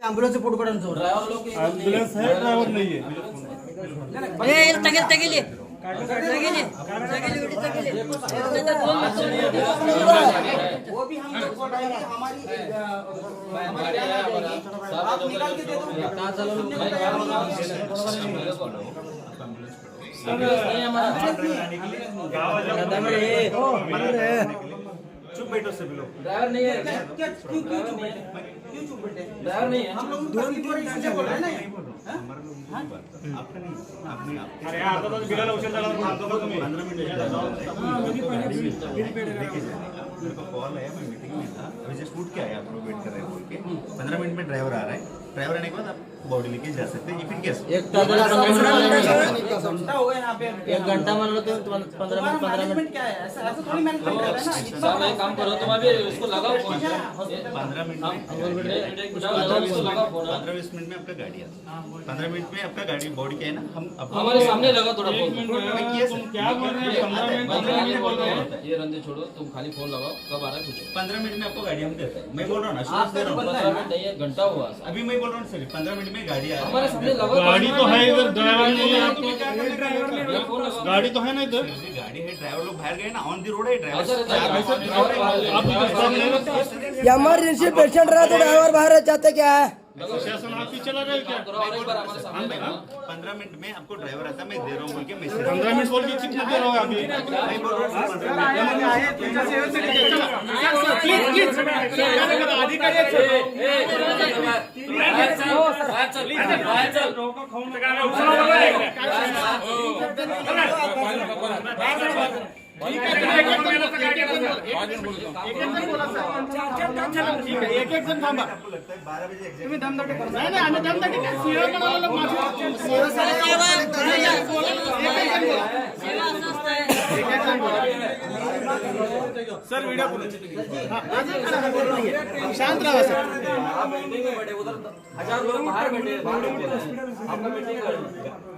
Ambulance photo काढून जाऊ. Ambulance है ड्रायव्हर नाहीये. तगेली भी हम लोग को डायरेक्ट हमारी हमारी क्या रहेगी? आप निकाल के दे दो को हो। चुप बैठो सभी लोग ड्राइवर नहीं है। क्या क्या क्यों चुप बैठे? क्यों चुप बैठे? ड्राइवर नहीं है। हम लोग तुरंत तुरंत बोल रहे हैं ना अरे अर्धा तास बिलाला उशीर झाला अर्धा तास तुम्ही मेरे को कॉल आया मैं मीटिंग में था। अभी जस्ट उठ के आया आप लोग वेट कर रहे हैं बोल के। पंद्रह मिनट में ड्राइवर आ रहा है। ड्राइवर आने के बाद आप बॉडी लेके जा सकते हैं। इफ़ इन केस एक तास पंद्रह मिनिट एक घंटा हो गया यहाँ पे। एक घंटा मान लो तो पंद्रह मिनट पंद्रह मिनट क्या है? ऐसा ऐसा थोड़ी मैनेजमेंट कर ना? इतना साहब एक काम करो तुम अभी उसको लगाओ फ़ोन पंद्रह मिनट पंद्रह बीस मिनट में। आपका गाड़ी आता पंद्रह मिनट में आपका गाड़ी बॉडी क्या है ना? हम हमारे सामने लगा थोड़ा फ़ोन। किया बोल रहे हैं? पंद्रह मिनट पंद्रह मिनट बोल रहे हैं? ये रंदे छोड़ो तुम खाली फ़ोन लगाओ। कब आ रहा है पंद्रह मिनट में आपको गाड़ी हम देते हैं। मैं बोल रहा हूँ आप दे रहा हूँ। है घंटा हुआ अभी मैं बोल रहा हूँ सर पंद्रह मिनट में गाड़ी आ रहा हमारे सामने गाड़ी तो है इधर ड्राइवर नहीं है। लगाओ गाड़ी तो है ना इधर? गाड़ी है ड्राइवर लोग बाहर गए ना ऑन दी रोड है ड्राइवर सामने नहीं लगता इमरजेंसी पेशेंट रहा तो ड्राइवर बाहर जाते क्या है? प्रशासन आप ही चला गया क्या करो और एक बार हमारे सामने लगाओ पंद्रह मिनट में आपको ड्राइवर आता है मैं दे रहा हूँ बोल के मैसेज पंद्रह मिनट बोल के कितना देर होगा अभी मैं बोल रहा हूँ सर, पंद्रह मिनट आपको लगता है बारह बजे एग्जैक्ट आप मीटिंग में बैठे उधर हजार लोग बाहर बैठे हैं, बाहर मीटिंग में जो ड्राइवर नहीं है ड्राइवर उपलब्ध नहीं है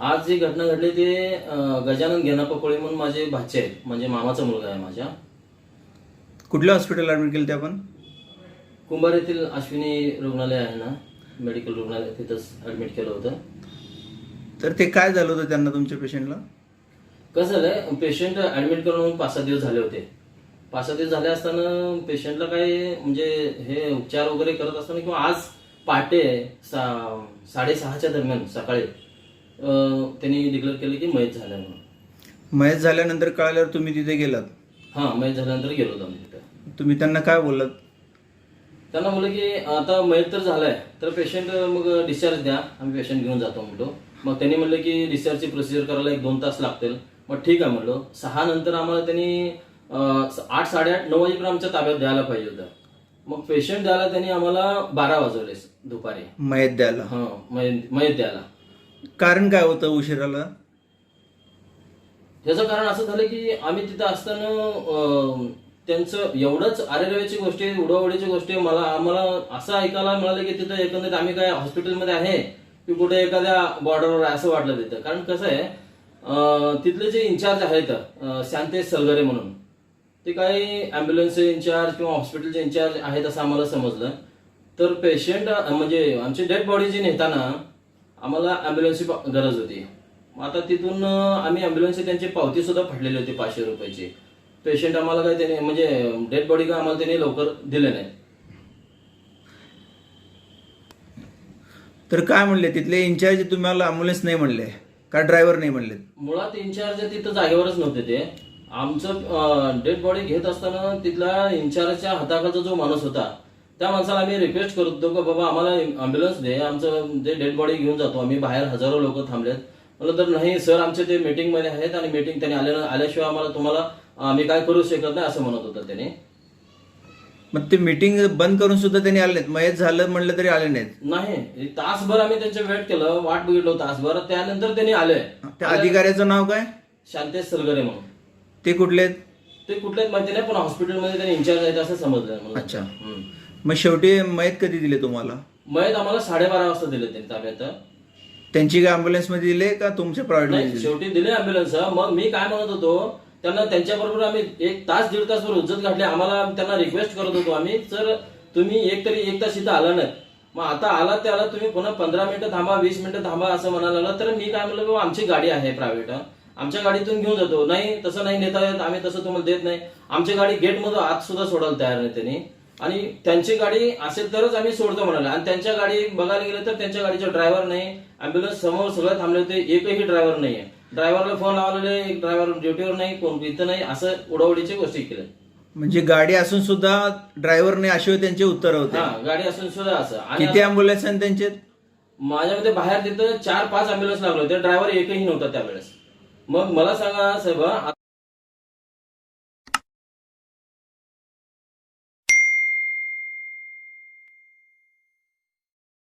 आज जी घटना घडली ते गजानन पकोळे म्हणून माझे भाचे आहेत म्हणजे मामाचा मुलगा आहे माझ्या. कुठल्या हॉस्पिटल ऍडमिट केलं ते आपण? कुंभार येथील अश्विनी रुग्णालय आहे ना. मेडिकल रुग्णालय तिथंच ऍडमिट केलं होतं. तर ते काय झालं होतं त्यांना तुमच्या पेशंटला? कसं झालंय पेशंट ऍडमिट करून पाच सहा दिवस झाले होते. पाच सहा दिवस झाले असताना पेशंटला काय म्हणजे हे उपचार वगैरे करत असताना किंवा आज पहाटे सा साडेसहाच्या दरम्यान सकाळी त्यांनी डिक्लेअर केलं की मयत झालं म्हणून. मयत झाल्यानंतर कळाल्यावर तुम्ही तिथे गेलात? हां मयत झाल्यानंतर गेलो होतो आम्ही तिथं. तुम्ही त्यांना काय बोललात? त्यांना म्हणलं की आता मयत तर झालाय तर पेशंट मग डिस्चार्ज द्या आम्ही पेशंट घेऊन जातो म्हणलो. मग त्यांनी म्हणलं की डिस्चार्जची प्रोसिजर करायला एक दोन तास लागतील. मग ठीक आहे म्हणलो. सहा नंतर आम्हाला त्यांनी अं, आठ साडेआठ नऊ वाजेपर्यंत आमच्या ताब्यात द्यायला पाहिजे होतं. मग पेशंट द्यायला त्यांनी आम्हाला बारा वाजवले दुपारी. मयत द्यायला. हां मयत मयत द्यायला. कारण काय होतं उशिराला? त्याचं कारण असं झालं की आम्ही तिथं असताना त्यांचं एवढंच आरेरव्याची गोष्टी उडवडीची गोष्टी मला आम्हाला असं ऐकायला मिळालं की तिथं एकंदरीत आम्ही काय हॉस्पिटलमध्ये आहे की कुठे एखाद्या बॉर्डरवर आहे असं वाटलं तिथं. कारण कसं आहे तिथले जे इन्चार्ज आहेत शांतेश सलगरे म्हणून ते काही ॲम्ब्युलन्सचे इन्चार्ज किंवा हॉस्पिटलचे इन्चार्ज आहेत असं आम्हाला समजलं. तर पेशंट म्हणजे आमची डेड बॉडी जी नेताना आम्हाला ॲम्ब्युलन्सची प- गरज होती. मग आता तिथून आम्ही ॲम्ब्युलन्सची त्यांची पावती सुद्धा फाडलेली होती पाचशे रुपयाची. पेशंट आम्हाला काय त्याने म्हणजे डेड बॉडी का आम्हाला त्यांनी लवकर दिले नाही. तर काय म्हणले तिथले इन्चार्ज तुम्हाला अम्ब्युलन्स नाही म्हणले का ड्रायव्हर नाही म्हणले? मुळात इन्चार्ज तिथं जागेवरच नव्हते ते. आमचं डेड बॉडी घेत असताना तिथला इन्चार्जच्या हाताखालचा जो माणूस होता त्या माणसाला आम्ही रिक्वेस्ट करत की बाबा आम्हाला अँब्युलन्स दे आमचं जे डेड बॉडी घेऊन जातो आम्ही बाहेर हजारो लोक थांबलेत. म्हणलं तर नाही सर आमचे ते मीटिंगमध्ये आहेत आणि मीटिंग त्यांनी आल्या आल्याशिवाय आम्हाला तुम्हाला आम्ही काय करू शकत नाही असं म्हणत होतं त्याने. मग ते मीटिंग बंद करून सुद्धा त्यांनी आले नाहीत. मयत झालं म्हणलं तरी आले नाहीत. नाही तासभर आम्ही त्यांचं वेट केलं वाट बघितलं तासभर. त्यानंतर त्यांनी आले. त्या अधिकाऱ्याचं नाव काय? शांतेश सलगरे म्हणून. ते कुठले आहेत? ते कुठल्याच माहिती नाही पण हॉस्पिटलमध्ये त्यांनी इंचार्ज आहेत असं समजलं मला. अच्छा. हम्म. मग शेवटी मयत कधी दिले तुम्हाला? मयत आम्हाला साडेबारा वाजता दिले त्यांनी ताब्यात. त्यांची काय ambulance मध्ये दिले का तुमच्या प्रायव्हेटमध्ये नाही दिले? शेवटी दिले अँब्युलन्स मग मी काय म्हणत होतो त्यांना त्यांच्याबरोबर आम्ही एक तास दीड तासभर उज्जत घातली. आम्हाला त्यांना रिक्वेस्ट करत होतो आम्ही सर तुम्ही एक तरी एक तास इथं आला नाही मग आता आला ते आला तुम्ही पुन्हा पंधरा मिनिटं थांबा वीस मिनिटं थांबा असं म्हणायला लागला. तर मी काय म्हणलं बाबा आमची गाडी आहे प्रायव्हेट आमच्या गाडीतून घेऊन जातो. नाही तसं नाही नेता येत आम्ही तसं तुम्हाला देत नाही. आमची गाडी गेटमधून आत सुद्धा सोडायला तयार नाही त्यांनी. आणि त्यांची गाडी असेल तरच आम्ही सोडतो म्हणाले. आणि त्यांच्या गाडी बघायला गेलं तर त्यांच्या गाडीचा ड्रायव्हर नाही. अँब्युलन्स समोर सगळं थांबले होते. एकही ड्रायव्हर नाहीये. ड्रायव्हरला फोन लावलेले ड्रायव्हर ड्युटीवर नाही कोण इथं नाही असं उडवडीची गोष्टी केल्या म्हणजे गाडी असून सुद्धा ड्रायव्हरने असे त्यांचे उत्तर होते. हा गाडी असून सुद्धा असं. आणि किती अँब्युलन्स आहेत त्यांचे? माझ्यामध्ये बाहेर तिथं चार पाच अँब्युलन्स लागले होते. ड्रायव्हर एकही नव्हता त्यावेळेस. मग मला सांगा साहेब